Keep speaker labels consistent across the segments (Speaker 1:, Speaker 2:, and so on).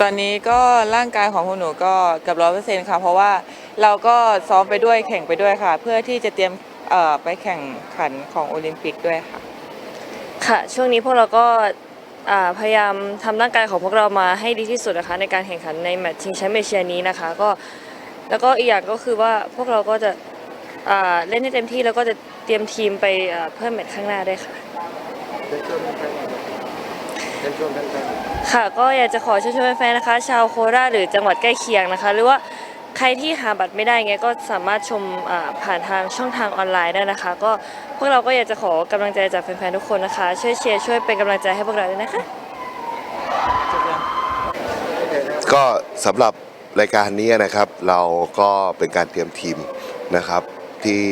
Speaker 1: ตอนนี้ก็ร่างกายของพวกหนูก็เกือบร้อยเปอร์เซ็นต์ค่ะ เพราะว่าเราก็ซ้อมไปด้วยแข่งไปด้วยค่ะ เพื่อที่จะเตรียมเอ่อไปแข่งขันของโอลิมปิกด้วยค่ะ
Speaker 2: ค่ะช่วงนี้พวกเราก็อ่าพยายามทำร่างกายของพวกเรามาให้ดีที่สุดนะคะในการแข่งขันในแมตช์ชิงแชมป์เอเชียนี้นะคะก็แล้วก็อีกอย่างก็คือว่าพวกเราก็จะอ่าเล่นให้เต็มที่แล้วก็จะเตรียมทีมไปอ่าเพิ่มแมตช์ข้างหน้าด้วยค่ะ
Speaker 3: เชิญชวนแฟนๆ เชิญชวนแฟนๆ
Speaker 2: ค่ะก็อยากจะขอเชิญชวนแฟนๆนะคะ ชาวโคราชหรือจังหวัดใกล้เคียงนะคะ หรือว่าใครที่หาบัตรไม่ได้เงี้ยก็สามารถชมอ่าผ่านทางช่องทางออนไลน์ได้นะคะ ก็พวกเราก็อยากจะขอกำลังใจจากแฟนๆทุกคนนะคะ ช่วยเชียร์ช่วยเป็นกำลังใจให้พวกเราด้วยนะคะ
Speaker 4: ก็สำหรับรายการนี้นะครับ เราก็เป็นการเตรียมทีมนะครับ ที่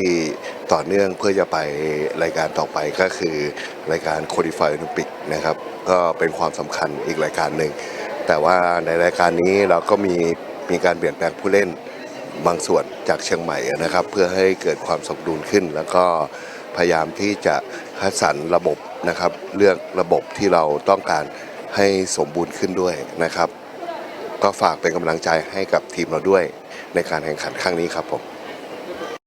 Speaker 4: ต่อเนื่องเพื่อจะไปรายการต่อไปก็คือรายการโคดิฟายโอลิมปิกนะครับก็เป็นความสำคัญอีกรายการหนึ่ง แต่ว่าในรายการนี้เราก็มีมีการเปลี่ยนแปลงผู้เล่นบางส่วนจากเชียงใหม่นะครับ เพื่อให้เกิดความสมดุลขึ้น แล้วก็พยายามที่จะคัดสรรระบบนะครับ เลือกระบบที่เราต้องการให้สมบูรณ์ขึ้นด้วยนะครับ ก็ฝากเป็นกำลังใจให้กับทีมเราด้วยในการแข่งขันครั้งนี้ครับผม